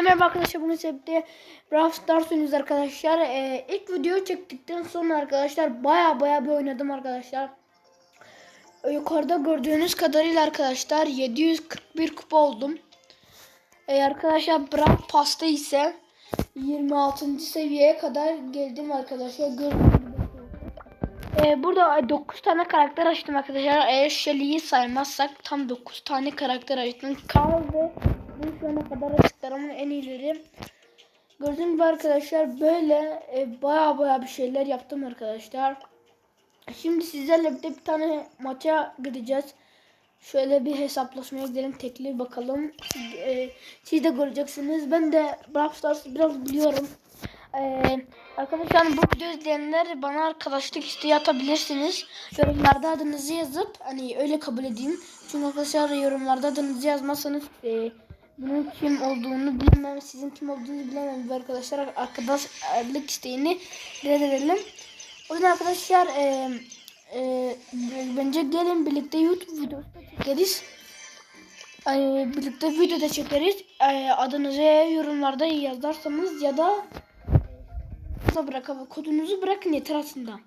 Merhaba arkadaşlar bugün sebepte Brawl Stars oynuyoruz arkadaşlar. Ee, ilk video çektikten sonra arkadaşlar baya baya bir oynadım arkadaşlar. Ee, yukarıda gördüğünüz kadarıyla arkadaşlar 741 kupa oldum. Ee, arkadaşlar Brawl Pass'ta ise 26. seviyeye kadar geldim arkadaşlar. Ee, burada 9 tane karakter açtım arkadaşlar. Eğer Shelly'yi saymazsak tam 9 tane karakter açtım. Carl ve bu şu ana kadar açtıklarımın en iyileri. Gördüğünüz gibi arkadaşlar böyle e, baya baya bir şeyler yaptım arkadaşlar. Şimdi sizlerle birlikte bir tane maça gideceğiz. Şöyle bir hesaplaşmaya gidelim tekli bakalım. E, siz de göreceksiniz. Ben de Brawl Stars biraz biliyorum. Ee, arkadaşlar bu video izleyenler bana arkadaşlık isteği atabilirsiniz. Yorumlarda adınızı yazıp hani öyle kabul edeyim. Çünkü arkadaşlar yorumlarda adınızı yazmazsanız e, bunun kim olduğunu bilmem, sizin kim olduğunu bilemem arkadaşlar arkadaşlık isteğini reddedelim. O yüzden arkadaşlar e, e, bence gelin birlikte YouTube videosu çekeriz. Ay, birlikte video da çekeriz. Ay, adınızı yorumlarda yazarsanız ya da da bırak kodunuzu bırakın yeter aslında.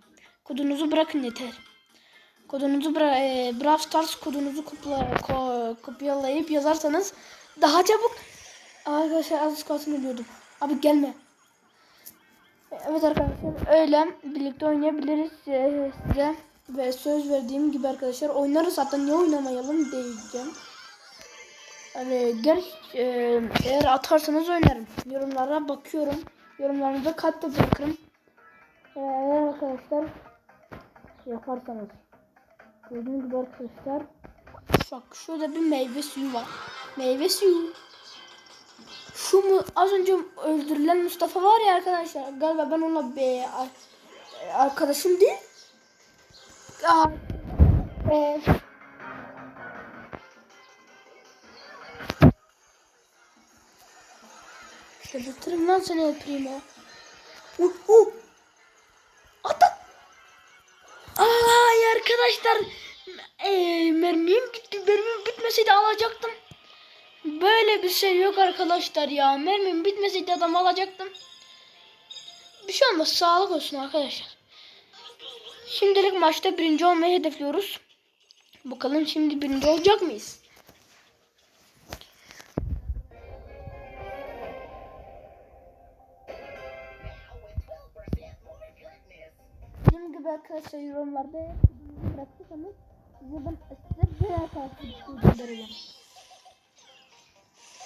Kodunuzu bırakın yeter. Kodunuzu bıra e, Brawl Stars kodunuzu kopyalayıp yazarsanız daha çabuk arkadaşlar az kalsın ölüyordum. Abi gelme. Evet arkadaşlar öyle birlikte oynayabiliriz size ve söz verdiğim gibi arkadaşlar oynarız zaten niye oynamayalım diyeceğim. Hani gel e, eğer atarsanız oynarım. Yorumlara bakıyorum. Yorumlarınıza de bırakırım. Eğer arkadaşlar yaparsanız. Gördüğünüz gibi arkadaşlar. Bak şurada bir meyve suyu var. Meyve suyu. Şu mu az önce öldürülen Mustafa var ya arkadaşlar. Galiba ben onunla be arkadaşım değil. Aa, e, Şaşırtırım lan seni El Primo. Uh, uh. Ata. Ay arkadaşlar. Ee, mermim gitti. Bitmeseydi alacaktım. Böyle bir şey yok arkadaşlar ya. Mermim bitmeseydi adam alacaktım. Bir şey olmaz. Sağlık olsun arkadaşlar. Şimdilik maçta birinci olmayı hedefliyoruz. Bakalım şimdi birinci olacak mıyız? Dediğim gibi arkadaşlar yorumlarda bırakırsanız size ben size birer takip göndereceğim.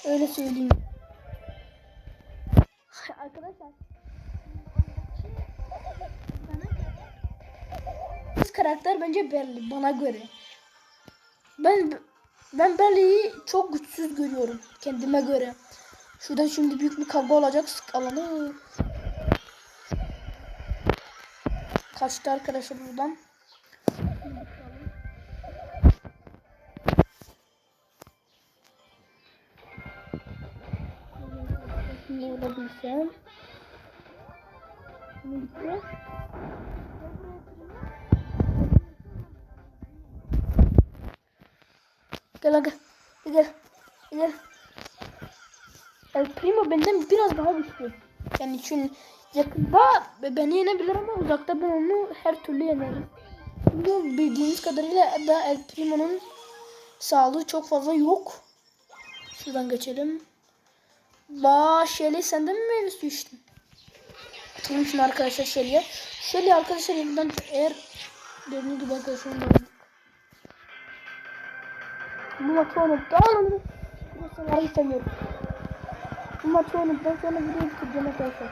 Öyle söyleyeyim. Arkadaşlar Kız karakter bence Berli bana göre. Ben ben Berli'yi çok güçsüz görüyorum kendime göre. Şurada şimdi büyük bir kavga olacak sık alanı. Kaçtı arkadaşlar buradan. Şimdi gitti. Gel gel. Gel. Gel. El Primo benden biraz daha güçlü. Yani çünkü yakında beni yenebilir ama uzakta ben onu her türlü yenerim. Bu bildiğimiz kadarıyla da El Primo'nun sağlığı çok fazla yok. Şuradan geçelim. Ba Shelly senden mi meyve suyu içtin? Atalım şunu arkadaşlar Shelly'e. Shelly arkadaşlar yeniden eğer gördüğünüz gibi arkadaşlar Bu maçı. Anladım. Bu sefer istemiyorum. Bu maçı unuttum. Sonra videoyu bitireceğim arkadaşlar.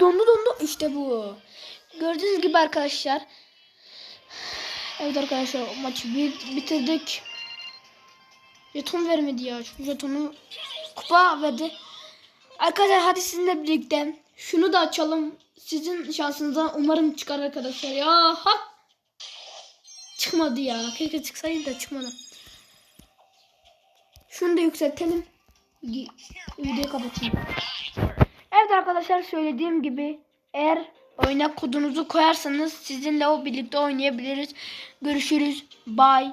Dondu dondu. İşte bu. Gördüğünüz gibi arkadaşlar. Evet arkadaşlar maçı bitirdik. Jeton vermedi ya. Şu jetonu kupa verdi. Arkadaşlar hadi sizinle birlikte şunu da açalım. Sizin şansınıza umarım çıkar arkadaşlar ya. Ha. Çıkmadı ya. Keşke çıksaydı da çıkmadı. Şunu da yükseltelim. Videoyu kapatayım. Evet arkadaşlar söylediğim gibi eğer oyuna kodunuzu koyarsanız sizinle o birlikte oynayabiliriz. Görüşürüz. Bye.